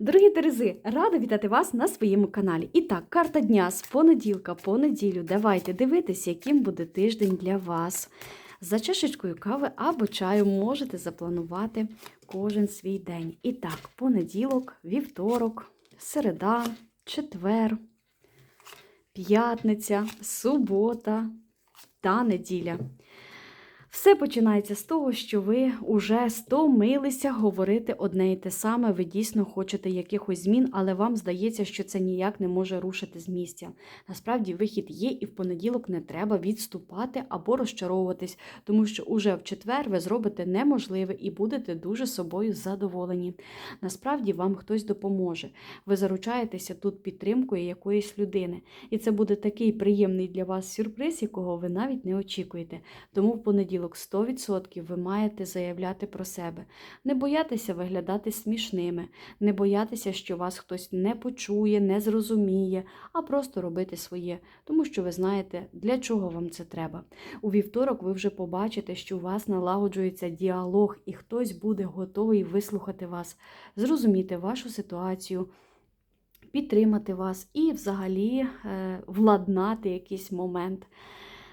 Дорогі Терези, рада вітати вас на своєму каналі. І так, карта дня з понеділка по неділю. Давайте дивитися, яким буде тиждень для вас. За чашечкою кави або чаю можете запланувати кожен свій день. І так, понеділок, вівторок, середа, четвер, п'ятниця, субота та неділя. Все починається з того, що ви уже стомилися говорити одне і те саме. Ви дійсно хочете якихось змін, але вам здається, що це ніяк не може рушити з місця. Насправді вихід є, і в понеділок не треба відступати або розчаровуватись, тому що уже в четвер ви зробите неможливе і будете дуже собою задоволені. Насправді вам хтось допоможе. Ви заручаєтеся тут підтримкою якоїсь людини, і це буде такий приємний для вас сюрприз, якого ви навіть не очікуєте. Тому в понеділок 100% ви маєте заявляти про себе. Не боятися виглядати смішними, не боятися, що вас хтось не почує, не зрозуміє, а просто робити своє, тому що ви знаєте, для чого вам це треба. У вівторок ви вже побачите, що у вас налагоджується діалог, і хтось буде готовий вислухати вас, зрозуміти вашу ситуацію. Підтримати вас і взагалі е, владнати якийсь момент.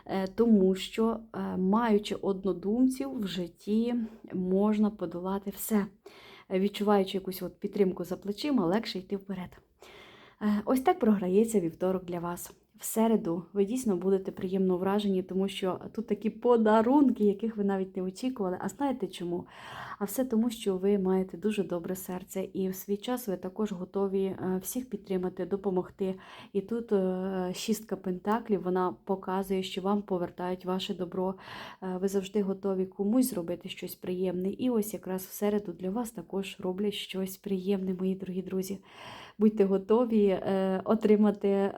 Е, тому що, е, маючи однодумців в житті, можна подолати все. Е, Відчуваючи якусь от підтримку за плечима, легше йти вперед. Ось так програється вівторок для вас. В середу ви дійсно будете приємно вражені, тому що тут такі подарунки, яких ви навіть не очікували. А знаєте чому? А все тому, що ви маєте дуже добре серце, і в свій час ви також готові всіх підтримати, допомогти. І тут шістка пентаклів вона показує, що вам повертають ваше добро. Ви завжди готові комусь зробити щось приємне. І ось якраз в середу для вас також роблять щось приємне, мої дорогі друзі. Будьте готові отримати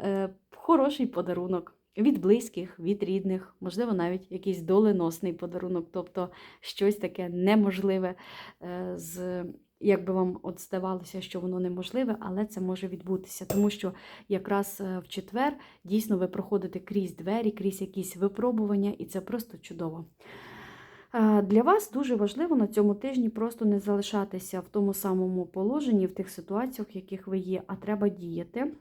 хороший подарунок від близьких, від рідних, можливо, навіть якийсь доленосний подарунок, тобто щось таке неможливе, з, як би вам от здавалося, що воно неможливе, але це може відбутися. Тому що якраз в четвер дійсно ви проходите крізь двері, крізь якісь випробування, і це просто чудово. Для вас дуже важливо на цьому тижні просто не залишатися в тому самому положенні, в тих ситуаціях, в яких ви є, а треба діяти.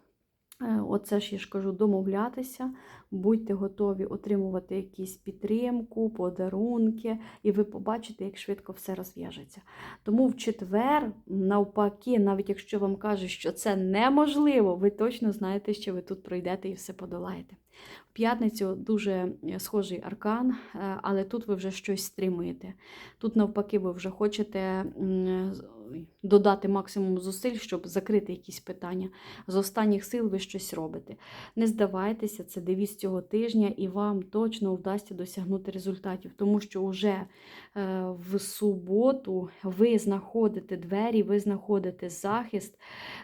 Оце ж я ж кажу, домовлятися, будьте готові отримувати якісь підтримку, подарунки, і ви побачите, як швидко все розв'яжеться. Тому в четвер, навпаки, навіть якщо вам кажуть, що це неможливо, ви точно знаєте, що ви тут пройдете і все подолаєте. В п'ятницю дуже схожий аркан, але тут ви вже щось стримуєте. Тут, навпаки, ви вже хочете додати максимум зусиль, щоб закрити якісь питання. З останніх сил ви щось робите. Не здавайтеся, це девіз цього тижня, і вам точно вдасться досягнути результатів, тому що вже в суботу ви знаходите двері, ви знаходите захист,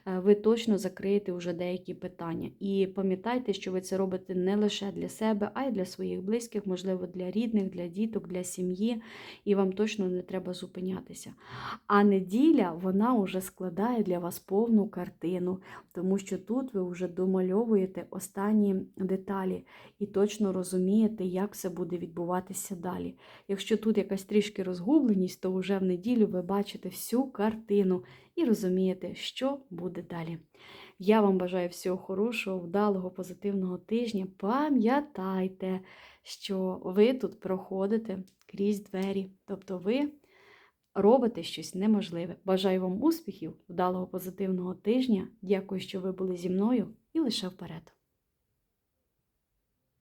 ви точно закриєте вже деякі питання. І пам'ятайте, що ви це робите не лише для себе, а й для своїх близьких, можливо, для рідних, для діток, для сім'ї, і вам точно не треба зупинятися. А неділя, вона вже складає для вас повну картину, тому що тут ви вже домальовуєте останні деталі і точно розумієте, як все буде відбуватися далі. Якщо тут якась трішки розгубленість, то вже в неділю ви бачите всю картину і розумієте, що буде далі. Я вам бажаю всього хорошого, вдалого, позитивного тижня. Пам'ятайте, що ви тут проходите крізь двері, тобто ви робите щось неможливе. Бажаю вам успіхів, вдалого позитивного тижня. Дякую, що ви були зі мною, і лише вперед.